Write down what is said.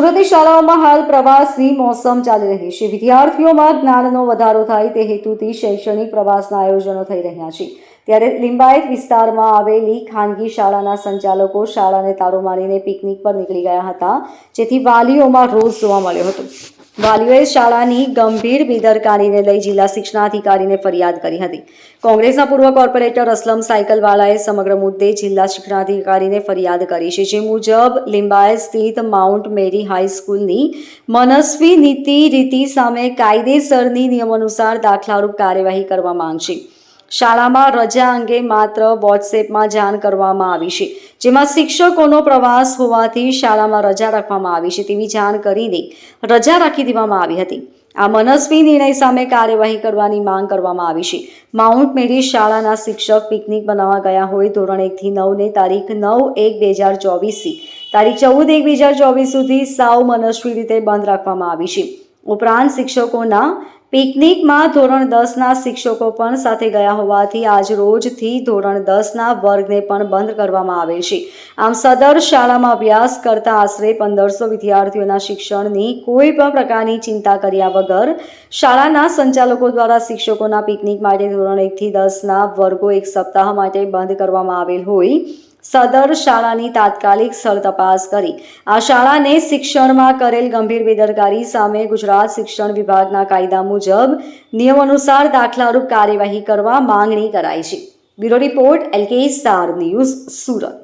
સુરતની શાળાઓમાં હાલ પ્રવાસની મોસમ ચાલી રહી છે. વિદ્યાર્થીઓમાં જ્ઞાનનો વધારો થાય તે હેતુથી શૈક્ષણિક પ્રવાસના આયોજનો થઈ રહ્યા છે. ત્યારે લિંબાયત વિસ્તારમાં આવેલી ખાનગી શાળાના સંચાલકો શાળાને તાળું મારીને પિકનિક પર નીકળી ગયા હતા, જેથી વાલીઓમાં રોષ જોવા મળ્યો હતો. વાલીઓએ શાળાની ગંભીર બેદરકારીને લઈ જિલ્લા શિક્ષણાધિકારીને ફરિયાદ કરી હતી. કોંગ્રેસના પૂર્વ કોર્પોરેટર અસલમ સાયકલવાળાએ સમગ્ર મુદ્દે જિલ્લા શિક્ષણાધિકારીને ફરિયાદ કરી છે, જે મુજબ લિંબાયત સ્થિત માઉન્ટ મેરી હાઈસ્કૂલની મનસ્વી નીતિ રીતિ સામે કાયદેસરની નિયમ અનુસાર દાખલારૂપ કાર્યવાહી કરવા માંગ છે. શાળામાં રજા અંગે માત્ર વોટ્સએપમાં જાણ કરવામાં આવી છે. જેમાં શિક્ષકોનો પ્રવાસ હોવાથી શાળામાં રજા રાખવામાં આવી છે તેવી જાણ કરીને રજા રાખી દેવામાં આવી હતી. આ મનસ્વી નિર્ણય સામે કાર્યવાહી કરવાની માંગ કરવામાં આવી છે. માઉન્ટ મેરી શાળાના શિક્ષક પિકનિક બનાવવા ગયા હોય ધોરણ એકથી નવને તારીખ નવ એક બે હજાર ચોવીસથી. તારીખ ચૌદ એક બે હજાર ચોવીસ સુધી સાવ મનસ્વી રીતે બંધ રાખવામાં આવી છે. ઉપરાંત શિક્ષકોના પિકનિકમાં ધોરણ દસના શિક્ષકો પણ સાથે ગયા હોવાથી આજ રોજથી ધોરણ દસના વર્ગને પણ બંધ કરવામાં આવે છે. આમ સદર શાળામાં અભ્યાસ કરતા આશરે પંદરસો વિદ્યાર્થીઓના શિક્ષણની કોઈ પણ પ્રકારની ચિંતા કર્યા વગર શાળાના સંચાલકો દ્વારા શિક્ષકોના પિકનિક માટે ધોરણ એકથી દસના વર્ગો એક સપ્તાહ માટે બંધ કરવામાં આવેલ હોય સદર શાળાની તાત્કાલિક સ્થળ તપાસ કરી. આ શાળાને શિક્ષણમાં કરેલ ગંભીર બેદરકારી સામે ગુજરાત શિક્ષણ વિભાગના કાયદા મુજબ નિયમ અનુસાર દાખલારૂપ કાર્યવાહી કરવા માંગણી કરાઈ છે. Bureau report LK star news Surat.